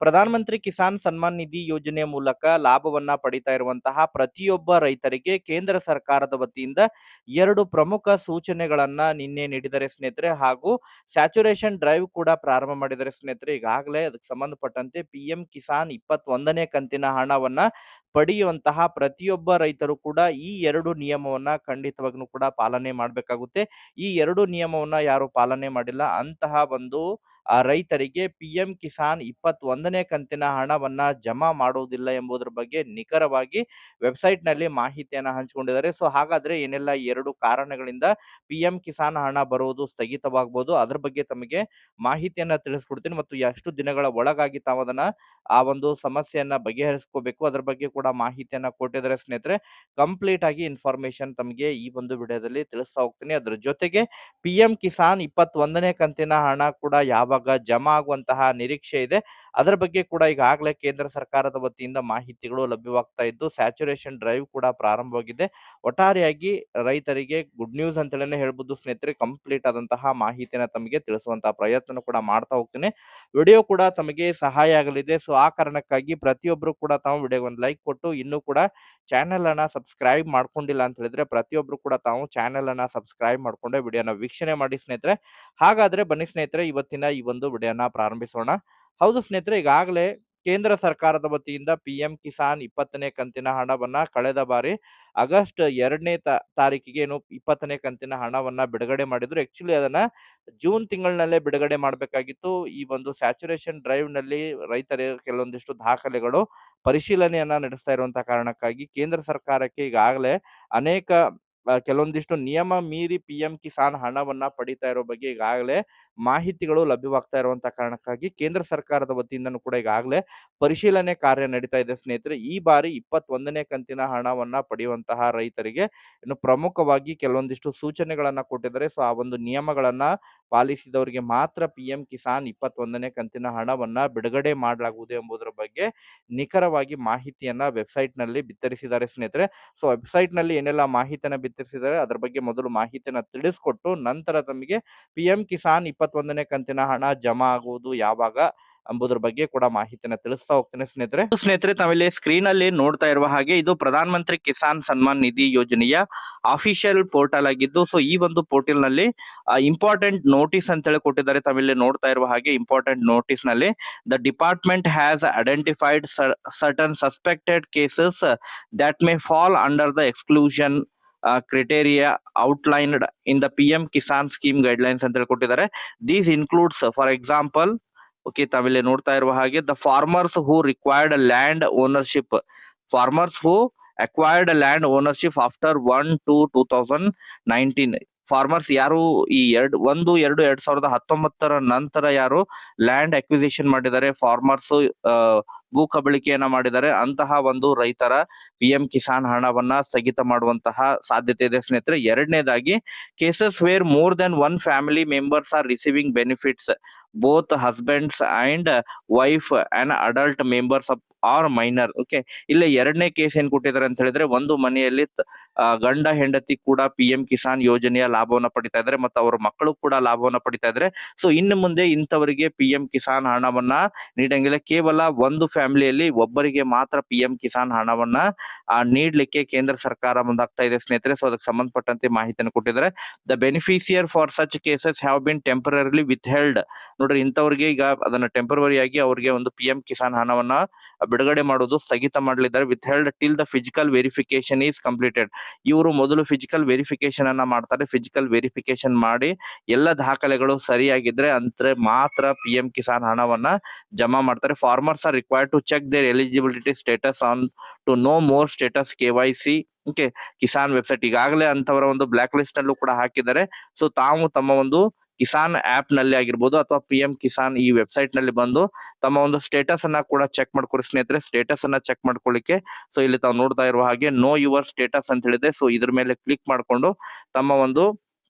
ಪ್ರಧಾನಮಂತ್ರಿ ಕಿಸಾನ್ ಸನ್ಮಾನ್ ನಿಧಿ ಯೋಜನೆ ಮೂಲಕ ಲಾಭವನ್ನ ಪಡಿತಾ ಇರುವಂತಹ ಪ್ರತಿಯೊಬ್ಬ ರೈತರಿಗೆ ಕೇಂದ್ರ ಸರ್ಕಾರದ ವತಿಯಿಂದ ಎರಡು ಪ್ರಮುಖ ಸೂಚನೆಗಳನ್ನ ನಿನ್ನೆ ನೀಡಿದರೆ ಸ್ನೇಹಿತರೆ, ಹಾಗೂ ಸ್ಯಾಚುರೇಷನ್ ಡ್ರೈವ್ ಕೂಡ ಪ್ರಾರಂಭ ಮಾಡಿದರೆ ಸ್ನೇಹಿತರೆ, ಈಗಾಗಲೇ ಅದಕ್ಕೆ ಸಂಬಂಧಪಟ್ಟಂತೆ ಪಿ ಎಂ ಕಿಸಾನ್ ಇಪ್ಪತ್ತೊಂದನೇ ಕಂತಿನ ಹಣವನ್ನ ಪಡೆಯುವಂತಹ ಪ್ರತಿಯೊಬ್ಬ ರೈತರು ಕೂಡ ಈ ಎರಡು ನಿಯಮವನ್ನ ಖಂಡಿತವಾಗ್ಲೂ ಕೂಡ ಪಾಲನೆ ಮಾಡಬೇಕಾಗುತ್ತೆ. ಈ ಎರಡು ನಿಯಮವನ್ನ ಯಾರು ಪಾಲನೆ ಮಾಡಿಲ್ಲ. ಅಂತಹ ಒಂದು ಆ ರೈತರಿಗೆ ಪಿ ಎಂ ಕಿಸಾನ್ ಇಪ್ಪತ್ತೊಂದನೇ ಕಂತಿನ ಹಣವನ್ನ ಜಮಾ ಮಾಡುವುದಿಲ್ಲ ಎಂಬುದರ ಬಗ್ಗೆ ನಿಖರವಾಗಿ ವೆಬ್ಸೈಟ್ನಲ್ಲಿ ಮಾಹಿತಿಯನ್ನು ಹಂಚಿಕೊಂಡಿದ್ದಾರೆ. ಸೊ, ಹಾಗಾದ್ರೆ ಏನೆಲ್ಲ ಎರಡು ಕಾರಣಗಳಿಂದ ಪಿ ಎಂ ಕಿಸಾನ್ ಹಣ ಬರುವುದು ಸ್ಥಗಿತವಾಗಬಹುದು ಅದ್ರ ಬಗ್ಗೆ ತಮಗೆ ಮಾಹಿತಿಯನ್ನ ತಿಳಿಸ್ಕೊಡ್ತೀನಿ ಮತ್ತು ಎಷ್ಟು ದಿನಗಳ ಒಳಗಾಗಿ ತಾವು ಅದನ್ನ ಆ ಒಂದು ಸಮಸ್ಯೆಯನ್ನ ಬಗೆಹರಿಸ್ಕೋಬೇಕು. ಅದರ ಬಗ್ಗೆ ಕೂಡ ಮಾಹಿತಿಯನ್ನ ಕೊಟ್ಟಿದ್ದಾರೆ ಸ್ನೇಹಿತರೆ. ಕಂಪ್ಲೀಟ್ ಆಗಿ ಇನ್ಫಾರ್ಮೇಶನ್ ತಮಗೆ ಈ ಒಂದು ವಿಡಿಯೋದಲ್ಲಿ ತಿಳಿಸ್ತಾ ಹೋಗ್ತೀನಿ. ಅದ್ರ ಜೊತೆಗೆ ಪಿ ಎಂ ಕಿಸಾನ್ ಇಪ್ಪತ್ತೊಂದನೇ ಕಂತಿನ ಹಣ ಕೂಡ ಯಾವಾಗ ಜಮಾ ಆಗುವಂತಹ ನಿರೀಕ್ಷೆ ಇದೆ. ಅದರ ಬಗ್ಗೆ ಕೂಡ ಈಗಾಗಲೇ ಕೇಂದ್ರ ಸರ್ಕಾರದ ವತಿಯಿಂದ ಮಾಹಿತಿಗಳು ಲಭ್ಯವಾಗ್ತಾ ಇದ್ದು, ಸ್ಯಾಚುರೇಷನ್ ಡ್ರೈವ್ ಕೂಡ ಪ್ರಾರಂಭವಾಗಿದೆ. ಒಟ್ಟಾರೆಯಾಗಿ ರೈತರಿಗೆ ಗುಡ್ ನ್ಯೂಸ್ ಅಂತೇಳಿ ಹೇಳ್ಬೋದು ಸ್ನೇಹಿತರೆ, ಕಂಪ್ಲೀಟ್ ಆದಂತಹ ಮಾಹಿತಿನ ತಮಗೆ ತಿಳಿಸುವಂತಹ ಪ್ರಯತ್ನ ಕೂಡ ಮಾಡ್ತಾ ಹೋಗ್ತೀನಿ. ವಿಡಿಯೋ ಕೂಡ ತಮಗೆ ಸಹಾಯ ಆಗಲಿದೆ. ಸೊ, ಆ ಕಾರಣಕ್ಕಾಗಿ ಪ್ರತಿಯೊಬ್ಬರು ಕೂಡ ತಾವು ವಿಡಿಯೋ ಒಂದು ಲೈಕ್ ಕೊಟ್ಟು, ಇನ್ನೂ ಕೂಡ ಚಾನೆಲ್ ಅನ್ನ ಸಬ್ಸ್ಕ್ರೈಬ್ ಮಾಡ್ಕೊಂಡಿಲ್ಲ ಅಂತ ಹೇಳಿದ್ರೆ ಪ್ರತಿಯೊಬ್ಬರು ಕೂಡ ತಾವು ಚಾನೆಲ್ ಅನ್ನ ಸಬ್ಸ್ಕ್ರೈಬ್ ಮಾಡ್ಕೊಂಡೆ ವಿಡಿಯೋನ ವೀಕ್ಷಣೆ ಮಾಡಿ ಸ್ನೇಹಿತರೆ. ಹಾಗಾದ್ರೆ ಬನ್ನಿ ಸ್ನೇಹಿತರೆ, ಇವತ್ತಿನ ಈ ಒಂದು ವಿಡಿಯೋನ ಪ್ರಾರಂಭಿಸೋಣ. ಹೌದು ಸ್ನೇಹಿತರೆ, ಈಗಾಗಲೇ ಕೇಂದ್ರ ಸರ್ಕಾರದ ವತಿಯಿಂದ ಪಿ ಎಂ ಕಿಸಾನ್ ಇಪ್ಪತ್ತನೇ ಕಂತಿನ ಹಣವನ್ನ ಕಳೆದ ಬಾರಿ ಆಗಸ್ಟ್ ಎರಡನೇ ತಾರೀಕಿಗೆ ಏನು ಇಪ್ಪತ್ತನೇ ಕಂತಿನ ಹಣವನ್ನ ಬಿಡುಗಡೆ ಮಾಡಿದ್ರು. ಆಕ್ಚುಲಿ ಅದನ್ನ ಜೂನ್ ತಿಂಗಳಿನಲ್ಲೇ ಬಿಡುಗಡೆ ಮಾಡಬೇಕಾಗಿತ್ತು. ಈ ಒಂದು ಸ್ಯಾಚುರೇಷನ್ ಡ್ರೈವ್ನಲ್ಲಿ ರೈತರ ಕೆಲವೊಂದಿಷ್ಟು ದಾಖಲೆಗಳು ಪರಿಶೀಲನೆಯನ್ನ ನಡೆಸ್ತಾ ಇರುವಂತಹ ಕಾರಣಕ್ಕಾಗಿ ಕೇಂದ್ರ ಸರ್ಕಾರಕ್ಕೆ ಈಗಾಗಲೇ ಅನೇಕ ಕೆಲವೊಂದಿಷ್ಟು ನಿಯಮ ಮೀರಿ ಪಿ ಎಂ ಕಿಸಾನ್ ಹಣವನ್ನ ಪಡಿತಾ ಇರೋ ಬಗ್ಗೆ ಈಗಾಗಲೇ ಮಾಹಿತಿಗಳು ಲಭ್ಯವಾಗ್ತಾ ಇರುವಂತಹ ಕಾರಣಕ್ಕಾಗಿ ಕೇಂದ್ರ ಸರ್ಕಾರದ ವತಿಯಿಂದನೂ ಕೂಡ ಈಗಾಗಲೇ ಪರಿಶೀಲನೆ ಕಾರ್ಯ ನಡೀತಾ ಇದೆ ಸ್ನೇಹಿತರೆ. ಈ ಬಾರಿ ಇಪ್ಪತ್ತೊಂದನೇ ಕಂತಿನ ಹಣವನ್ನ ಪಡೆಯುವಂತಹ ರೈತರಿಗೆ ಇನ್ನು ಪ್ರಮುಖವಾಗಿ ಕೆಲವೊಂದಿಷ್ಟು ಸೂಚನೆಗಳನ್ನ ಕೊಟ್ಟಿದ್ದಾರೆ. ಸೊ, ಆ ಒಂದು ನಿಯಮಗಳನ್ನ ಪಾಲಿಸಿದವರಿಗೆ ಮಾತ್ರ ಪಿ ಎಂ ಕಿಸಾನ್ ಇಪ್ಪತ್ತೊಂದನೇ ಕಂತಿನ ಹಣವನ್ನ ಬಿಡುಗಡೆ ಮಾಡಲಾಗುವುದು ಎಂಬುದರ ಬಗ್ಗೆ ನಿಖರವಾಗಿ ಮಾಹಿತಿಯನ್ನ ವೆಬ್ಸೈಟ್ನಲ್ಲಿ ಬಿತ್ತರಿಸಿದ್ದಾರೆ ಸ್ನೇಹಿತರೆ. ಸೊ, ವೆಬ್ಸೈಟ್ನಲ್ಲಿ ಏನೆಲ್ಲ ಮಾಹಿತಿಯನ್ನು ಬಿತ್ತರಿಸಿದ್ದಾರೆ, ಅದರ ಬಗ್ಗೆ ಮೊದಲು ಮಾಹಿತಿಯನ್ನು ತಿಳಿಸ್ಕೊಟ್ಟು ನಂತರ ತಮಗೆ ಪಿ ಎಂ ಕಿಸಾನ್ ಇಪ್ಪತ್ತೊಂದನೇ ಕಂತಿನ ಹಣ ಜಮಾ ಆಗುವುದು ಯಾವಾಗ ಎಂಬುದರ ಬಗ್ಗೆ ಕೂಡ ಮಾಹಿತಿಯನ್ನ ತಿಳಿಸ್ತಾ ಹೋಗ್ತೇನೆ ಸ್ನೇಹಿತರೆ. ಸ್ನೇಹಿತರೆ ತಾವಿಲ್ಲಿ ಸ್ಕ್ರೀನ್ ಅಲ್ಲಿ ನೋಡ್ತಾ ಇರುವ ಹಾಗೆ ಇದು ಪ್ರಧಾನ ಮಂತ್ರಿ ಕಿಸಾನ್ ಸನ್ಮಾನ್ ನಿಧಿ ಯೋಜನೆಯ ಅಫಿಷಿಯಲ್ ಪೋರ್ಟಲ್ ಆಗಿದ್ದು ಸೊ ಈ ಒಂದು ಪೋರ್ಟಲ್ನಲ್ಲಿ ಇಂಪಾರ್ಟೆಂಟ್ ನೋಟಿಸ್ ಅಂತ ಹೇಳಿ ಕೊಟ್ಟಿದ್ದಾರೆ. ತಾವಿಲ್ಲಿ ನೋಡ್ತಾ ಇರುವ ಹಾಗೆ important ನೋಟಿಸ್ನಲ್ಲಿ the department has identified certain suspected cases that may fall under the exclusion criteria outlined in the P M Kisan scheme guidelines ಅಂತ ಹೇಳಿ ಕೊಟ್ಟಿದ್ದಾರೆ. These includes for example okay ತಾವಿಲ್ಲಿ ನೋಡ್ತಾ ಇರುವ ಹಾಗೆ the farmers who required land ownership farmers who acquired land ownership after one to two thousand nineteen farmers ಯಾರು ಈ ಎರಡು, ಒಂದು, ಎರಡು, ಎರಡ್ ಸಾವಿರದ ಹತ್ತೊಂಬತ್ತರ ನಂತರ ಯಾರು ಲ್ಯಾಂಡ್ ಅಕ್ವಿಸಿಷನ್ ಮಾಡಿದ್ದಾರೆ? ಫಾರ್ಮರ್ಸ್ ಭೂ ಕಬಳಿಕೆಯನ್ನ ಮಾಡಿದ್ದಾರೆ. ಅಂತಹ ಒಂದು ರೈತರ ಪಿ ಎಂ ಕಿಸಾನ್ ಹಣವನ್ನ ಸ್ಥಗಿತ ಮಾಡುವಂತಹ ಸಾಧ್ಯತೆ ಇದೆ ಸ್ನೇಹಿತರೆ. ಎರಡನೇದಾಗಿ cases where more than one family members are receiving benefits both husbands and wife and adult members of or minor okay ಇಲ್ಲಿ ಎರಡನೇ ಕೇಸ್ ಏನ್ ಕೊಟ್ಟಿದ್ದಾರೆ ಅಂತ ಹೇಳಿದ್ರೆ, ಒಂದು ಮನೆಯಲ್ಲಿ ಗಂಡ ಹೆಂಡತಿ ಕೂಡ ಪಿ ಎಂ ಕಿಸಾನ್ ಯೋಜನೆಯ ಲಾಭವನ್ನ ಪಡಿತಾ ಇದ್ದಾರೆ ಮತ್ತು ಅವರ ಮಕ್ಕಳು ಕೂಡ ಲಾಭವನ್ನ ಪಡಿತಾ ಇದ್ದಾರೆ. ಸೊ ಇನ್ನು ಮುಂದೆ ಇಂಥವರಿಗೆ ಪಿ ಎಂ ಕಿಸಾನ್ ಹಣವನ್ನ ನೀಡಂಗಿಲ್ಲ. ಕೇವಲ ಒಂದು ಫ್ಯಾಮಿಲಿಯಲ್ಲಿ ಒಬ್ಬರಿಗೆ ಮಾತ್ರ ಪಿ ಎಂ ಕಿಸಾನ್ ಹಣವನ್ನ ನೀಡ್ಲಿಕ್ಕೆ ಕೇಂದ್ರ ಸರ್ಕಾರ ಮುಂದಾಗ್ತಾ ಇದೆ ಸ್ನೇಹಿತರೆ. ಸೊ ಅದಕ್ಕೆ ಸಂಬಂಧಪಟ್ಟಂತೆ ಮಾಹಿತಿಯನ್ನು ಕೊಟ್ಟಿದ್ದಾರೆ. The beneficiary for such cases have been temporarily withheld ನೋಡ್ರಿ, ಇಂಥವ್ರಿಗೆ ಈಗ ಅದನ್ನ ಟೆಂಪರರಿ ಆಗಿ ಅವರಿಗೆ ಒಂದು ಪಿ ಎಂ ಕಿಸಾನ್ ಹಣವನ್ನ ಬಿಡುಗಡೆ ಮಾಡೋದು ಸ್ಥಗಿತ ಮಾಡಲಿದ್ದಾರೆ. Withheld till the physical verification is completed ಇವರು ಮೊದಲು ಫಿಸಿಕಲ್ ವೆರಿಫಿಕೇಶನ್ ಅನ್ನ ಮಾಡ್ತಾರೆ. ಫಿಸಿಕಲ್ ವೆರಿಫಿಕೇಶನ್ ಮಾಡಿ ಎಲ್ಲ ದಾಖಲೆಗಳು ಸರಿಯಾಗಿದ್ರೆ, ಅಂದ್ರೆ ಮಾತ್ರ ಪಿ ಎಂ ಕಿಸಾನ್ ಹಣವನ್ನ ಜಮಾ ಮಾಡ್ತಾರೆ. Farmers are required to check their eligibility status on to know more status KYC okay Kisan website ಈಗಾಗಲೇ ಅಂತವರ ಒಂದು ಬ್ಲಾಕ್ ಲಿಸ್ಟ್ ಅಲ್ಲೂ ಕೂಡ ಹಾಕಿದ್ದಾರೆ. ಸೊ ತಾವು ತಮ್ಮ ಒಂದು ಕಿಸಾನ್ ಆಪ್ನಲ್ಲಿ ಆಗಿರ್ಬೋದು ಅಥವಾ ಪಿ ಎಂ ಕಿಸಾನ್ ಈ ವೆಬ್ಸೈಟ್ನಲ್ಲಿ ಬಂದು ತಮ್ಮ ಒಂದು ಸ್ಟೇಟಸ್ ಅನ್ನ ಕೂಡ ಚೆಕ್ ಮಾಡ್ಕೊಳ್ಳಿ. ಸ್ನೇಹಿತರೆ ಸ್ಟೇಟಸ್ ಅನ್ನ ಚೆಕ್ ಮಾಡ್ಕೊಳ್ಳಿಕ್ಕೆ. ಸೊ ಇಲ್ಲಿ ತಾವು ನೋಡ್ತಾ ಇರುವ ಹಾಗೆ ನೋ ಯುವರ್ ಸ್ಟೇಟಸ್ ಅಂತ ಹೇಳಿದೆ ಸೊ ಇದ್ರ ಮೇಲೆ ಕ್ಲಿಕ್ ಮಾಡ್ಕೊಂಡು ತಮ್ಮ ಒಂದು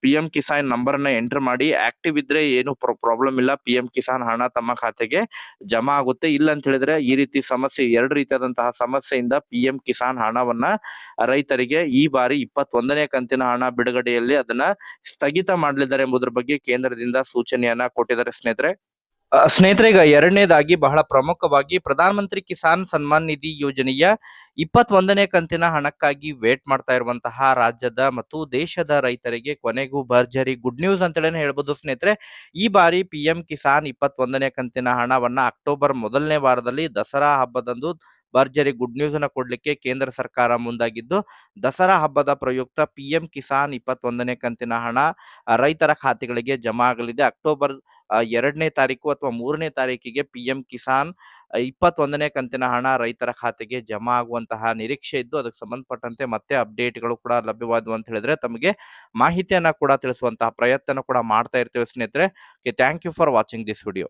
ಪಿ ಎಂ ಕಿಸಾನ್ ನಂಬರ್ ಅನ್ನ ಎಂಟರ್ ಮಾಡಿ ಆಕ್ಟಿವ್ ಇದ್ರೆ ಏನು ಪ್ರಾಬ್ಲಮ್ ಇಲ್ಲ. ಪಿ ಎಂ ಕಿಸಾನ್ ಹಣ ತಮ್ಮ ಖಾತೆಗೆ ಜಮಾ ಆಗುತ್ತೆ. ಇಲ್ಲ ಅಂತ ಹೇಳಿದ್ರೆ ಈ ರೀತಿ ಸಮಸ್ಯೆ, ಎರಡು ರೀತಿಯಾದಂತಹ ಸಮಸ್ಯೆಯಿಂದ ಪಿ ಎಂ ಕಿಸಾನ್ ಹಣವನ್ನ ರೈತರಿಗೆ ಈ ಬಾರಿ ಇಪ್ಪತ್ತೊಂದನೇ ಕಂತಿನ ಹಣ ಬಿಡುಗಡೆಯಲ್ಲಿ ಅದನ್ನ ಸ್ಥಗಿತ ಮಾಡಲಿದ್ದಾರೆ ಎಂಬುದರ ಬಗ್ಗೆ ಕೇಂದ್ರದಿಂದ ಸೂಚನೆಯನ್ನ ಕೊಟ್ಟಿದ್ದಾರೆ ಸ್ನೇಹಿತರೆ. ಸ್ನೇಹಿತರೆ ಈಗ ಎರಡನೇದಾಗಿ ಬಹಳ ಪ್ರಮುಖವಾಗಿ ಪ್ರಧಾನಮಂತ್ರಿ ಕಿಸಾನ್ ಸನ್ಮಾನ್ ನಿಧಿ ಯೋಜನೆಯ ಇಪ್ಪತ್ತೊಂದನೇ ಕಂತಿನ ಹಣಕ್ಕಾಗಿ ವೇಟ್ ಮಾಡ್ತಾ ಇರುವಂತಹ ರಾಜ್ಯದ ಮತ್ತು ದೇಶದ ರೈತರಿಗೆ ಕೊನೆಗೂ ಭರ್ಜರಿ ಗುಡ್ ನ್ಯೂಸ್ ಅಂತೇಳಿ ಹೇಳ್ಬೋದು ಸ್ನೇಹಿತರೆ. ಈ ಬಾರಿ ಪಿ ಎಂ ಕಿಸಾನ್ ಇಪ್ಪತ್ತೊಂದನೇ ಕಂತಿನ ಹಣವನ್ನ ಅಕ್ಟೋಬರ್ ಮೊದಲನೇ ವಾರದಲ್ಲಿ ದಸರಾ ಹಬ್ಬದಂದು ಭರ್ಜರಿ ಗುಡ್ ನ್ಯೂಸ್ ಅನ್ನ ಕೊಡ್ಲಿಕ್ಕೆ ಕೇಂದ್ರ ಸರ್ಕಾರ ಮುಂದಾಗಿದ್ದು, ದಸರಾ ಹಬ್ಬದ ಪ್ರಯುಕ್ತ ಪಿ ಎಂ ಕಿಸಾನ್ ಇಪ್ಪತ್ತೊಂದನೇ ಕಂತಿನ ಹಣ ರೈತರ ಖಾತೆಗಳಿಗೆ ಜಮಾ ಆಗಲಿದೆ. ಅಕ್ಟೋಬರ್ ಎರಡನೇ ತಾರೀಕು ಅಥವಾ ಮೂರನೇ ತಾರೀಕಿಗೆ ಪಿ ಎಂ ಕಿಸಾನ್ ಇಪ್ಪತ್ತೊಂದನೇ ಕಂತಿನ ಹಣ ರೈತರ ಖಾತೆಗೆ ಜಮಾ ಆಗುವಂತಹ ನಿರೀಕ್ಷೆ ಇದ್ದು ಅದಕ್ಕೆ ಸಂಬಂಧಪಟ್ಟಂತೆ ಮತ್ತೆ ಅಪ್ಡೇಟ್ಗಳು ಕೂಡ ಲಭ್ಯವಾದವು ಅಂತ ಹೇಳಿದ್ರೆ ತಮಗೆ ಮಾಹಿತಿಯನ್ನ ಕೂಡ ತಿಳಿಸುವಂತಹ ಪ್ರಯತ್ನ ಕೂಡ ಮಾಡ್ತಾ ಇರ್ತೀವಿ ಸ್ನೇಹಿತರೆ. Thank you for watching this video.